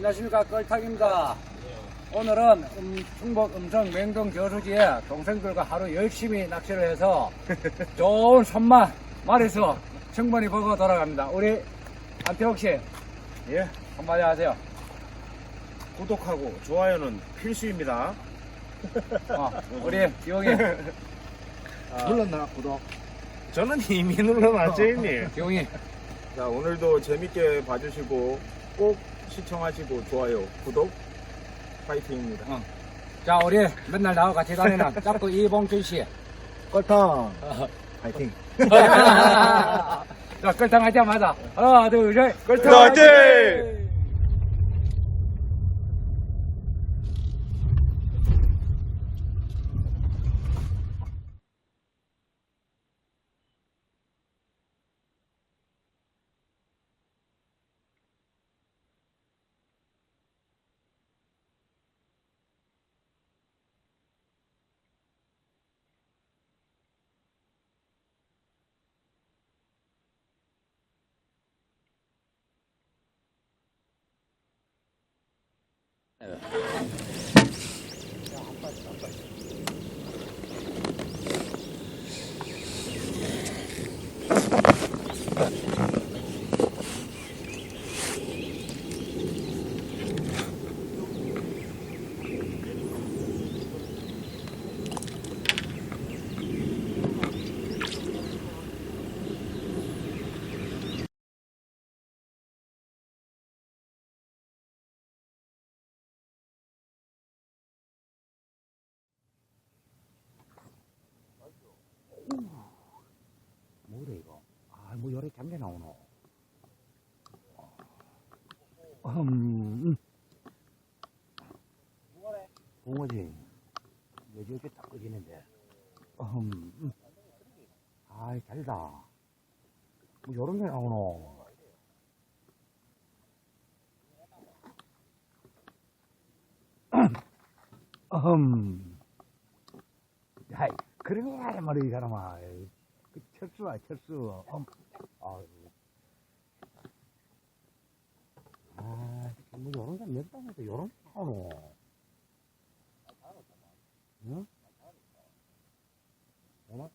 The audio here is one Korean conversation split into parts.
안녕하십니까 껄탁입니다. 오늘은 음, 충북 음성 맹동 저수지에 동생들과 하루 열심히 낚시를 해서 좋은 손맛 말에서 충분히 보고 돌아갑니다. 우리 안태욱 씨 예, 한마디 하세요. 구독하고 좋아요는 필수입니다. 어, 우리 기용이 눌렀나 구독? 저는 이미 눌러놨죠, 형님. 기용이 자 오늘도 재밌게 봐주시고 꼭 시청하시고 좋아요 구독 파이팅입니다. 자 우리 맨날 나와 같이 다니는 짝꿍 이봉준 씨. 꼴탕 파이팅. 자 껄탕 하자마자 하나 둘셋 껄탕 화이팅! Yeah. 뭐 요래 잠겨 나오노. 음, 붕어지. 여기 이렇게 딱 꺼지는데. 음, 음. 아이, 잘다. 뭐 요런 게 나오노. 음. 야, 그런 거야, 말이야, 이 사람아. 그 철수야, 철수. 음. 아유. 아, 뭐, 요런 게 몇 단에서 요런 게 나오노. 응? 뭐나?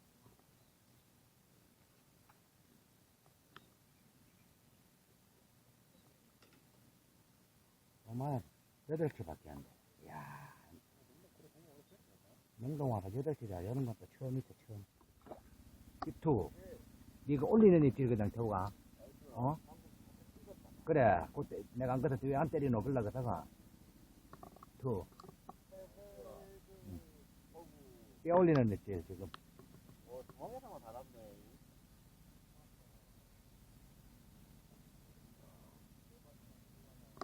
정말, 여덟 개밖에 안 돼. 이야. 여덟 개자, 여는 것도 처음이죠, 처음. 입투. 니가 올리는 입질거든, 태우가. 어? 그래. 그때 내가 안 그래서 왜안 때리노? 그러려고 하다가. 투. 응. 뼈 올리는 입질, 지금.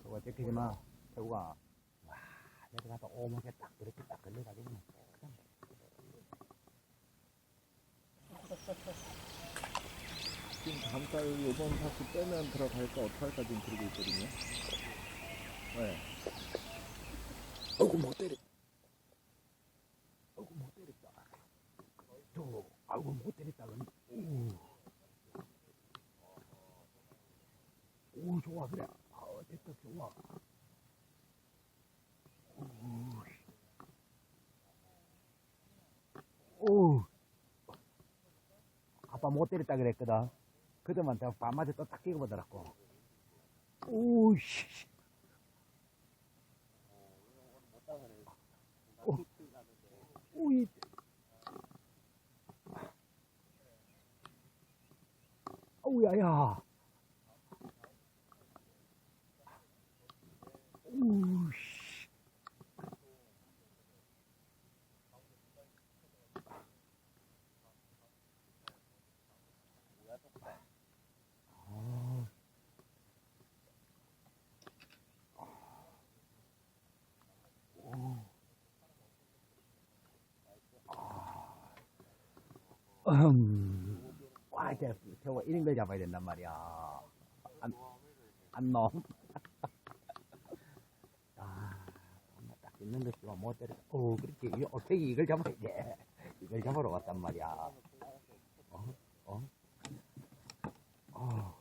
저거 찍히지 마. 태우가. 와, 내려가서 오목에 딱, 그렇게 딱 걸려가지고. 그냥 지금 다음 달 요번 파스 빼면 들어갈까 어떡할까 지금 그러고 있거든요. 네. 아이고 못 때리. 아이고 못 때렸다. 저 아이고 못 때렸다. 우. 오 좋아 그래. 아 됐다 좋아. 우. 오. 아빠 못 때렸다 그랬거든. 내가 밤마저 또딱 끼고 보더라고. 오씨. 오이. 어우야야. 우씨. 음. 와, 이제 저거 이런 걸 잡아야 된단 말이야. 안, 안 놈. 아, 딱 있는 거 씨가 못 때려. 어, 그렇지. 이 어떻게 이걸 잡아야 돼. 이걸 잡으러 왔단 말이야. 어? 어? 어.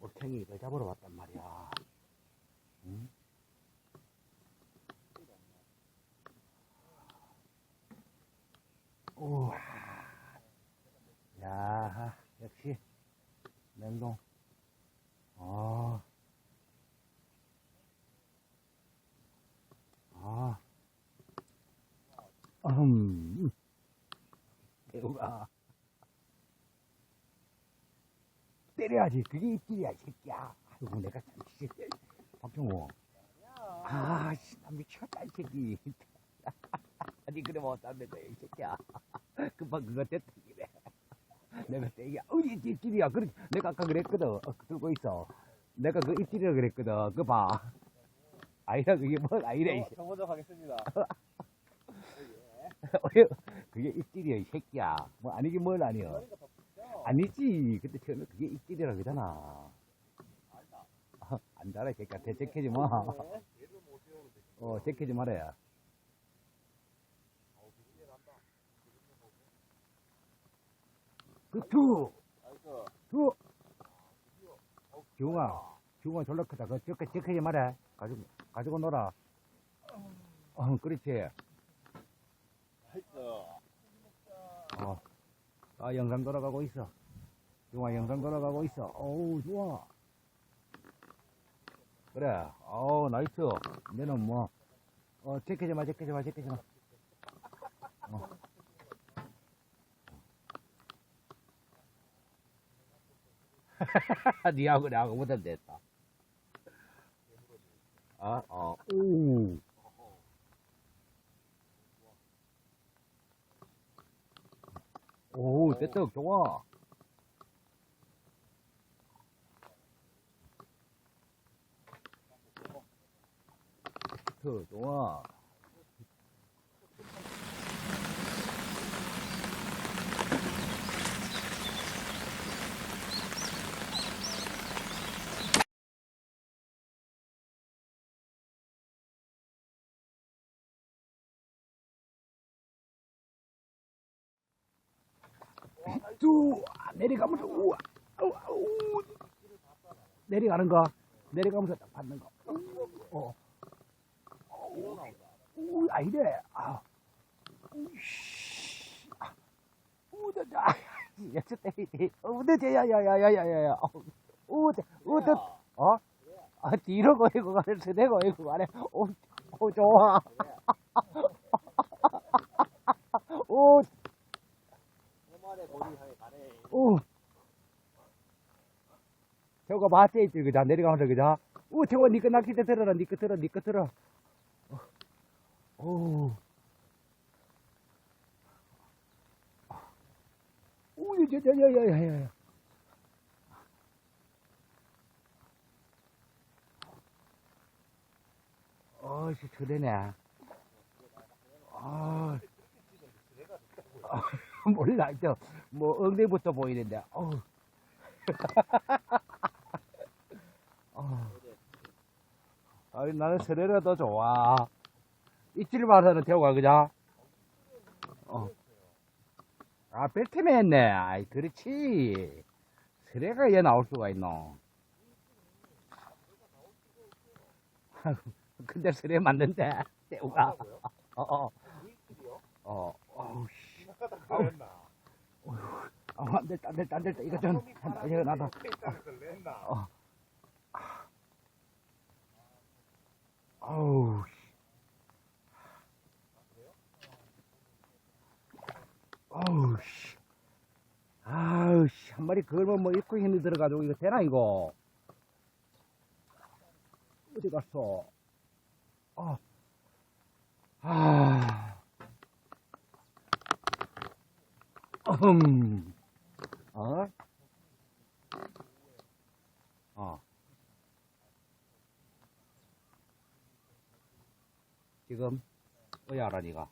오케이. 팽이를 잡으러 왔단 말이야. 응? 우와. 야, 역시, 냉동. 아. 아. 음. 배우가. 때려야지. 그게 입질이야, 이 새끼야. 아이고, 내가 참, 씨. 박정호. 아, 씨, 나 미쳤다, 이 새끼. 아니, 그래, 거야, 이 새끼야. 금방 그거 됐다, 이래. 내가 되게, 어, 이 입질이야. 그래, 내가 아까 그랬거든. 어, 들고 있어. 내가 그 입질이라 그랬거든. 그거 봐. 아니라, 그게 뭘 아니래, 이 새끼. 정보적 하겠습니다. 그게 입질이야, 이 새끼야. 뭐, 아니긴 뭘 아니여. 아니지. 그때 처음에 그게 입질이라 그러잖아. 아, 안 달아, 이 새끼야. 대책하지 마. 어, 제키지 말아야. 그, 투! 투! 기웅아, 기웅아 졸라 크다. 그, 제크, 제키지 말아. 가지고, 가지고 놀아. 어, 그렇지. 어. 아, 영상 돌아가고 있어. 좋아, 영상 돌아가고 있어. 어우, 좋아. 그래. 어우, 나이스. 너는 뭐, 어, 제껴지 마, 제껴지 마, 제껴지 마. 어. 니하고 나하고 못하면 됐다. 아, 어, 오. 오, 됐다, 좋아. 더 좋아. 쭉 내려가면서 우와 아우. 내려가는 거 내려가면서 딱 받는 거. 어. 우, 우, 아니래. 아. 우씨 아, 우다다 여섯 대 우다자 야야 야 야 야 야 야. 우다 우다 어? 아 뒤로 거이고 가면서 내가 거이고 가네. 오, 오 좋아. 오 오. 저거 봤지, 있지, 그자, 내려가면서, 그자. 오, 저거, 니꺼 낚싯대 들어라, 니꺼 들어, 니꺼 들어. 어. 오. 오, 저, 저, 야, 야, 야, 야. 어이씨, 저래네. 아. 아, 몰라, 저, 뭐, 엉덩이부터 보이는데, 어우. 어. 아이, 나는 스레가 더 좋아. 봐서는 태우가, 그자? 어. 아, 벨트맨 했네. 아이, 그렇지. 스레가 얘 나올 수가 있노. 근데 스레 맞는데, 태우가. 어, 어. 어, 어우, 씨. 아, 안 됐다, 안 됐다, 안 됐다. 이거 좀, 이거 나도. 어. 아우, 씨. 아우, 씨. 아우, 씨. 한 마리 걸면 뭐 입고 힘이 들어가지고 이거 되나, 이거? 어디 갔어? 아. 아. 음. 어? 어. 지금, 알아, 니가?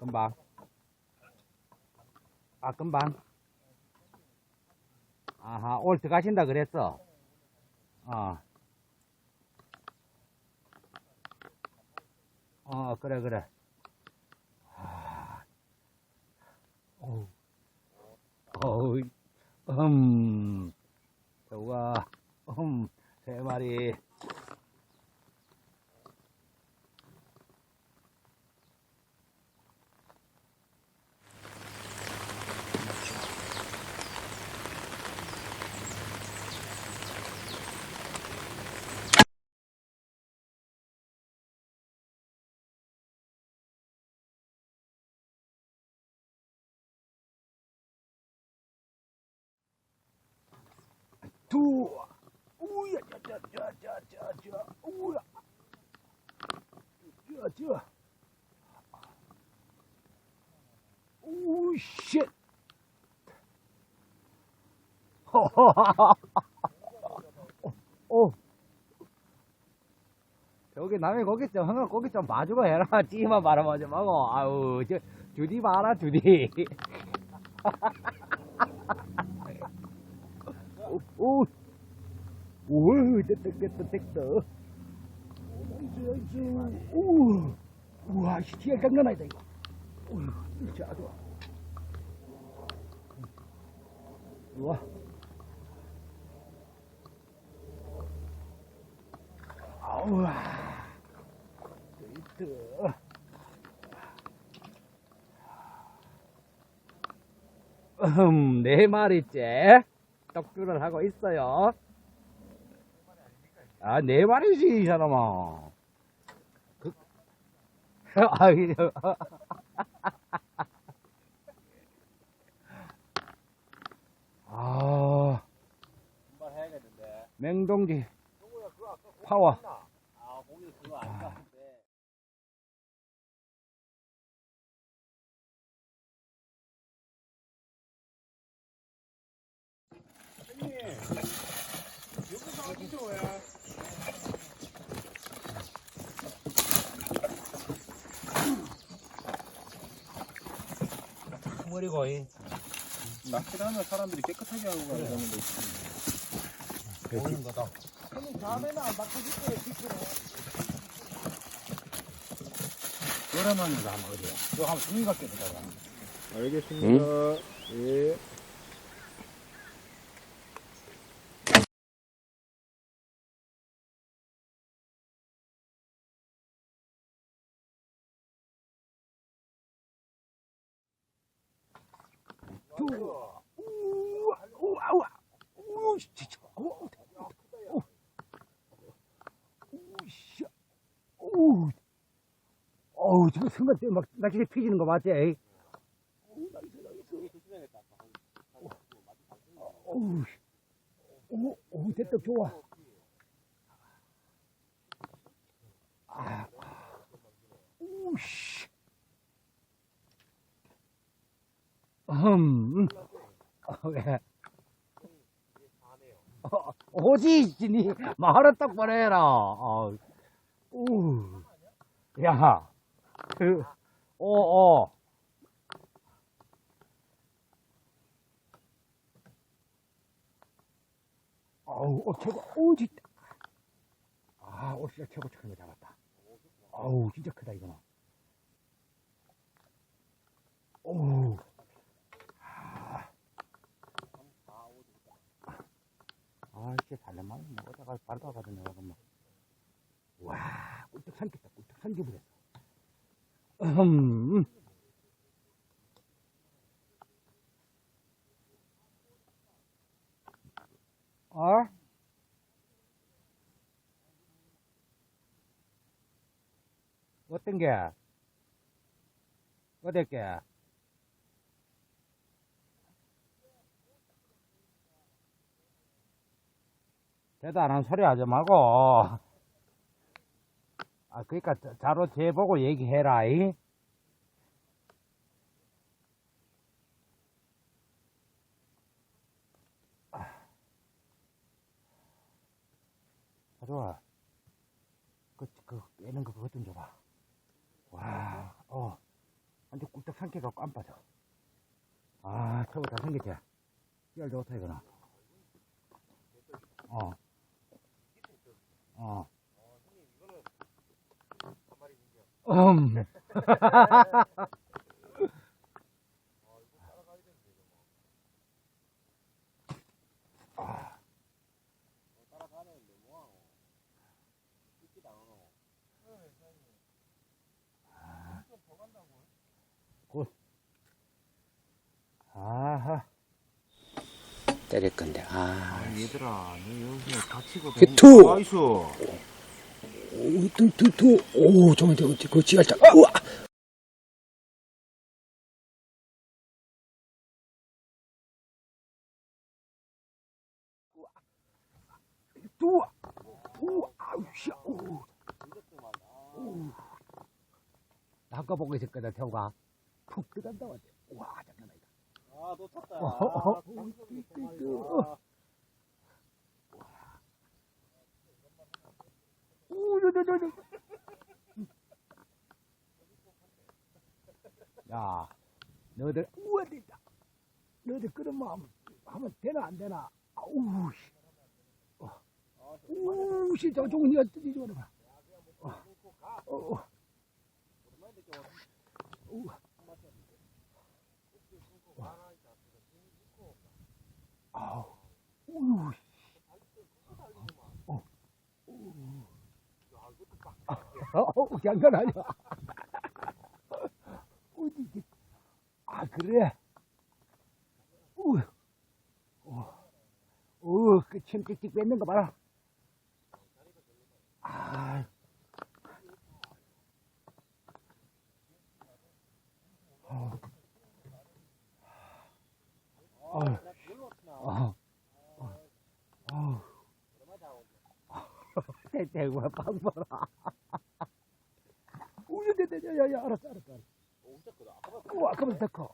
금방. 아, 금방. 아하, 오늘 들어가신다 그랬어. 어. 어, 그래, 그래. 어우, 음, 저우가, 음, 세 마리. 두, 우야, 자, 자, 자, 자, 자, 자, 우야. 자, 자. 오, 쉣. 오. 저기 남의 고기 좀, 형아 고기 좀 봐주고 해라. 찌만 바라보지 말고. 아우, 저, 주디 봐라, 주디. 오, 오, 됐다, 됐다, 됐다. 오, 우와, 시티가 아니다, 이거. 오, 자, 좋아. 우와. 아우와. 됐다. 음, 네 마리째. 떡줄을 하고 있어요. 아, 네 마리지, 이 사람아. 그, 아, 이거. 아. 맹동지. 파워. 아, 거기 그거 안 같은데. 머리고, 이. 낚시를 하면 사람들이 깨끗하게 하고 가는 데 보이는 거다. 그러면 이거 한번 어디야? 이거 한번 종이 갖게 되더라. 알겠습니다. 예. 우와, 우와, 우와, 우와, 우와, 진짜, 우와, 우와, 우씨, 우, 어우, 지금 순간 때막 낚시 피지는 거 맞지? 에이? 어우, 오, 오, 됐다, 좋아. 아, 우씨. 음, 어, 왜? 어, 오지, 니, 말을 똑바로 해라. 어, 우, 야, 그, 오, 오. 어우, 어, 최고, 오, 진짜. 아, 오, 진짜 최고 최고 잡았다. 어우, 진짜 크다, 이거는. 오. 아, 살려만 뭐 어디가 바르다 가더니 내가 뭐. 와, 꿀떡 삼켰다. 꿀떡 삼켜버렸어. 음. 어? 어떤 게? 어떨 게? 대단한 소리 하지 말고. 아, 그니까, 자로 재보고 얘기해라, 이. 가져와. 그, 그, 깨는 거 그것 좀 줘봐. 와, 어. 완전 꿀떡 삼켜갖고 안 빠져. 아, 저거 다 생겼지? 씨알 좋다, 이거는. 어. 어. 음. 때릴 건데, 아. 얘들아, 너 여기서 다치고. 히트! 나이스. 오, 두, 두, 두. 오, 정말, 그, 그, 지갈자. 우와! 우와! 우와! 아우, 씨, 오. 오. 나 아까 보고 있었거든, 태호가. 푹 들어간다, 왔지. 와, 아 놓쳤다. 어, 어, 어. 아, 어, 어. 아, 오, 저, 저, 저, 저. 야, 너희들, 우와, 됐다. 너희들 그러면 하면, 하면 되나, 안 되나? 아우, 씨. 어. 우우, 씨, 저 종이가 뜨지, 좀 봐. 어, 어, 어. 아우, 우유, 어, 어, 장난 아니야. 어디. 아, 그래? 우, 어, 어, 그 침 찍찍 뱉는 거 봐라. 아, 어, 어, 어, 어, 대대구가 빵 봐라. 우유, 대, 대, 야, 야, 알았어, 알았어, 알았어. 오, 아까보다 더 커.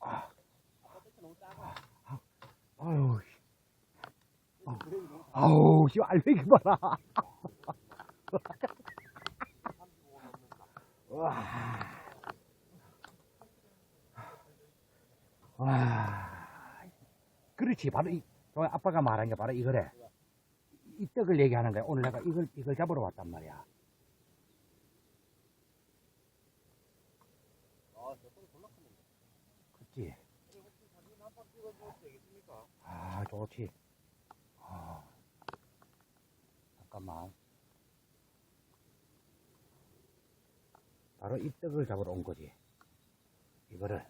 아, 아유, 씨. 어. 아우, 씨, 알배기 봐라. 와. 와. 그렇지. 바로 이, 저 아빠가 말한 게 바로 이거래. 이 떡을 얘기하는 거야. 오늘 내가 이걸, 이걸 잡으러 왔단 말이야. 그치. 아, 좋지. 아, 잠깐만. 바로 이 떡을 잡으러 온 거지. 이거를.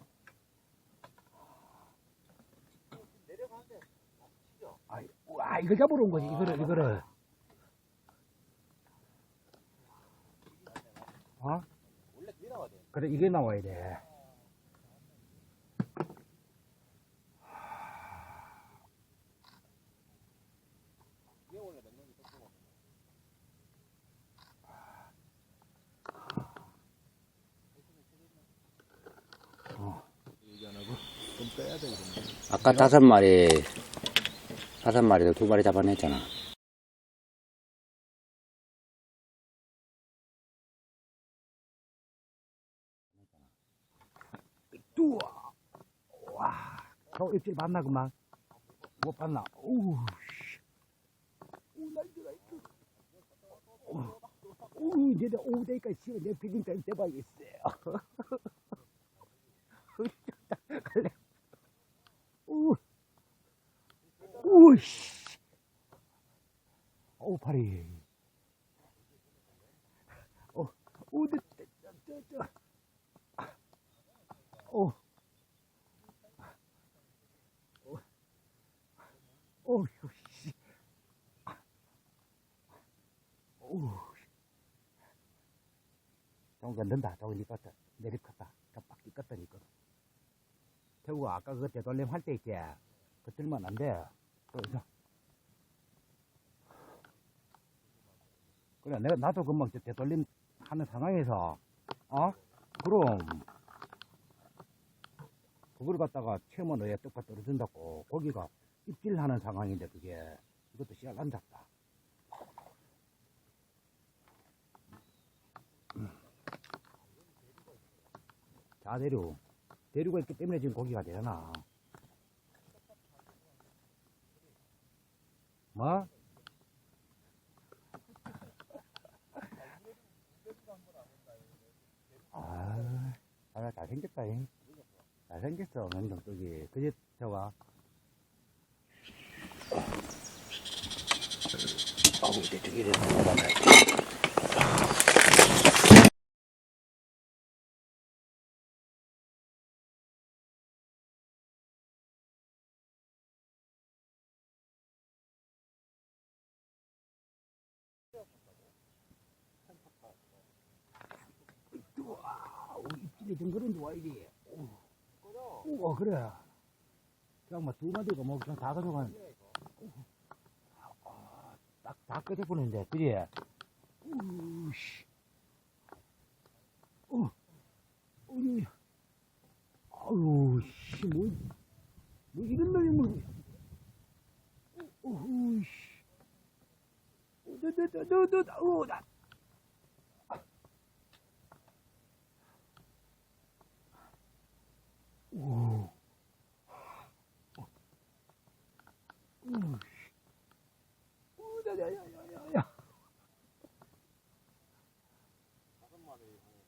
와, 이거 잡으러 온 거지. 이거를, 이거를. 어? 원래 그게 나와야 돼. 그래, 이게 나와야 돼. 어. 아까 다섯 마리, 다섯 마리도 두 마리 잡아냈잖아. 우와, 와, 저 입질 봤나, 그만? 못 봤나? 오우, 씨. 오, 나이스, 나이스. 오, 오, 이제 내 오후 되니까 시간 내 비긴다, 대박이겠어요. 갈래. 오, 오씨. 오, 팔이. 오, 오, 저, 저, 저, 저. 오. 오, 씨. 오. 저거 넣는다. 저거 니 껐다. 내리 껐다. 저 바퀴 껐다, 니 껐다. 태우가 아까 그 되돌림 할 때 있지? 그 들면 안 돼. 그래, 내가, 나도 금방 저 되돌림 하는 상황에서, 어? 그럼, 그걸 갖다가 체험은 의에 떡밥 떨어진다고, 거기가 입질하는 상황인데, 그게, 이것도 씨알 안 잡다. 자, 대류. 대류가 있기 때문에 지금 고기가 되잖아. 뭐? 아, 아 잘생겼다, 잉. 잘생겼어, 맹정떡이. 그지, 저가. 아우, 이제 저기 이래 넘어가네. 빨리 덩그런 좋아 이리. 오, 어, 그래. 그냥 뭐두 마디가 뭐 그냥 다 가져간. 아, 딱, 다 끄집어내는데, 그지? 우씨. 어, 어이. 아유, 씨, 뭐, 뭐 이런 놈이 뭐. 어우, 씨. 너, 너, 너, 너, 너, 너, 어, 나. 오. 오, 씨. 오.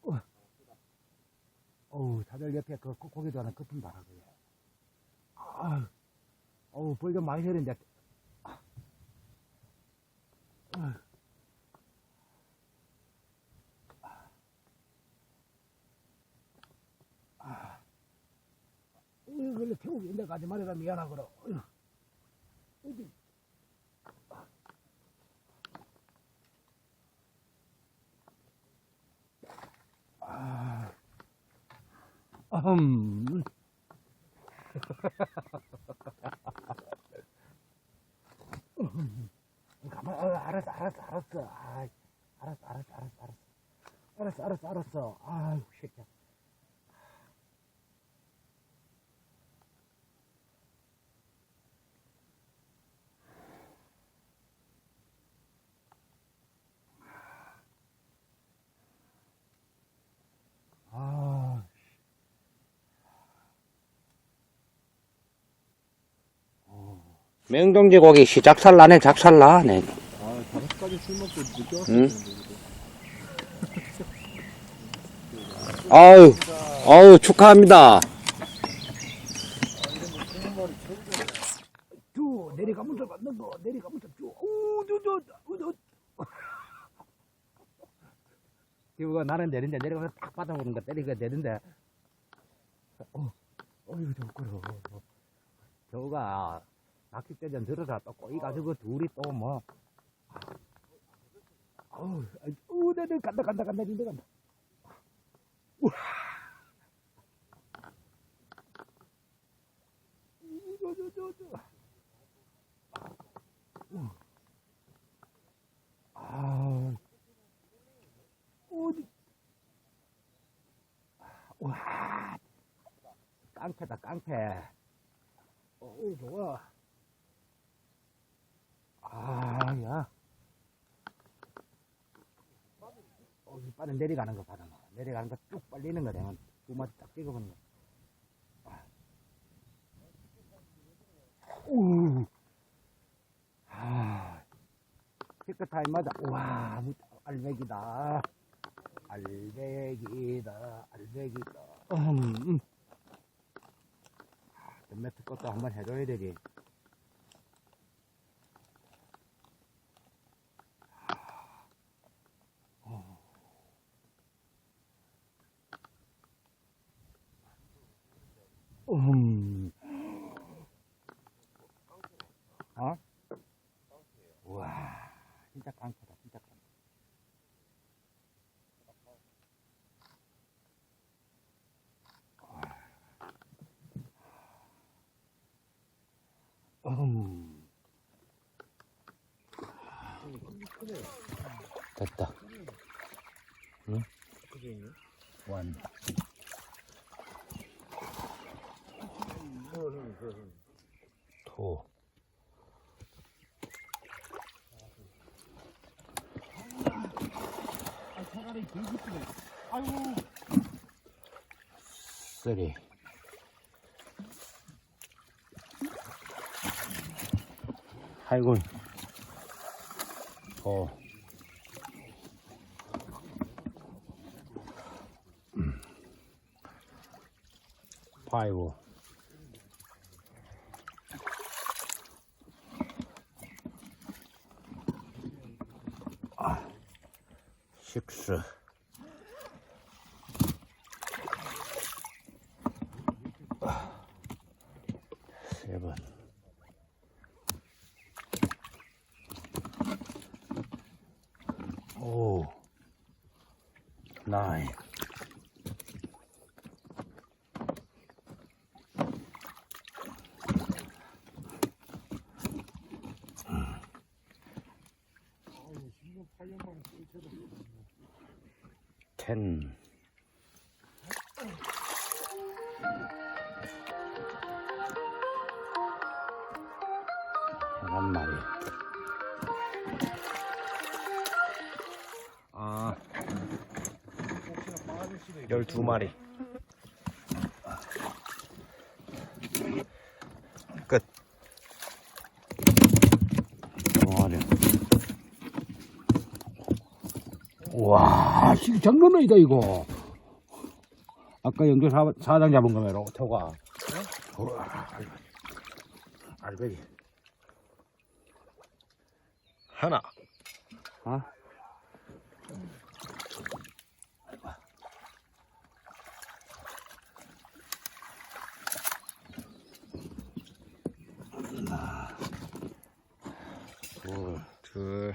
어. 어우, 다들 옆에 그 고- 고기도 하나 그래. 아, 어우, 벌좀 많이. 아. 아. 이거 원래 태우기 인데 가지 말아라 미안하거라. 어휴. 어디? 아. 음. 가만, 어, 알았어, 알았어, 알았어. 아, 알았어, 알았어, 알았어, 알았어. 알았어, 알았어. 아유, 새끼야. 아, 맹동지 고기 시작살 나네, 작살 나, 네. 아 다섯 가지 술 먹고 늦게 왔을 응? 아유, 아유, 축하합니다. 쭉 내려가면서 받는 거, 내려가면서 쭉. 저, 저, 저. 기부가 나는 내린데 내려가면서 딱 받아보는 거 때리가 되는데. 어, 어이구, 저, 그러. 저가 낚싯대전 들어서 또 꼬이 가 지고 둘이 또 뭐. 어우, 아이, 어, 내, 내, 간다, 간다, 간다, 간다, 간다. 우와. 우, 저, 저, 저, 저. 아, 어디, 와, 깡패다, 깡패. 어, 좋아. 아, 야. 어, 이 빠른 내려가는 거 봐라. 내려가는 거 쭉 빨리는 거 되면 두 마디 딱 찍어보는 거. 아. 우. 아, 체크 타임마다, 와, 무- 알배기다. 알배기다. 알배기다. 음, 음. 아, 매트 것도 한번 해줘야 되지. 음. 어? 우와, 진짜 깡패다, 진짜 깡패. 음. 됐다. 응? 완. 토. 쓰리. 아이고. 어. 파이브. 식스. 세븐. 오. 나인. 텐. 한 마리. 아, 수도 있고 12마리. 끝. 동아리. 와, 씨, 장난 아니다, 이거. 아까 사, 사장 잡은 거매로, 태가 알배기. 하나. 아? 둘, 둘.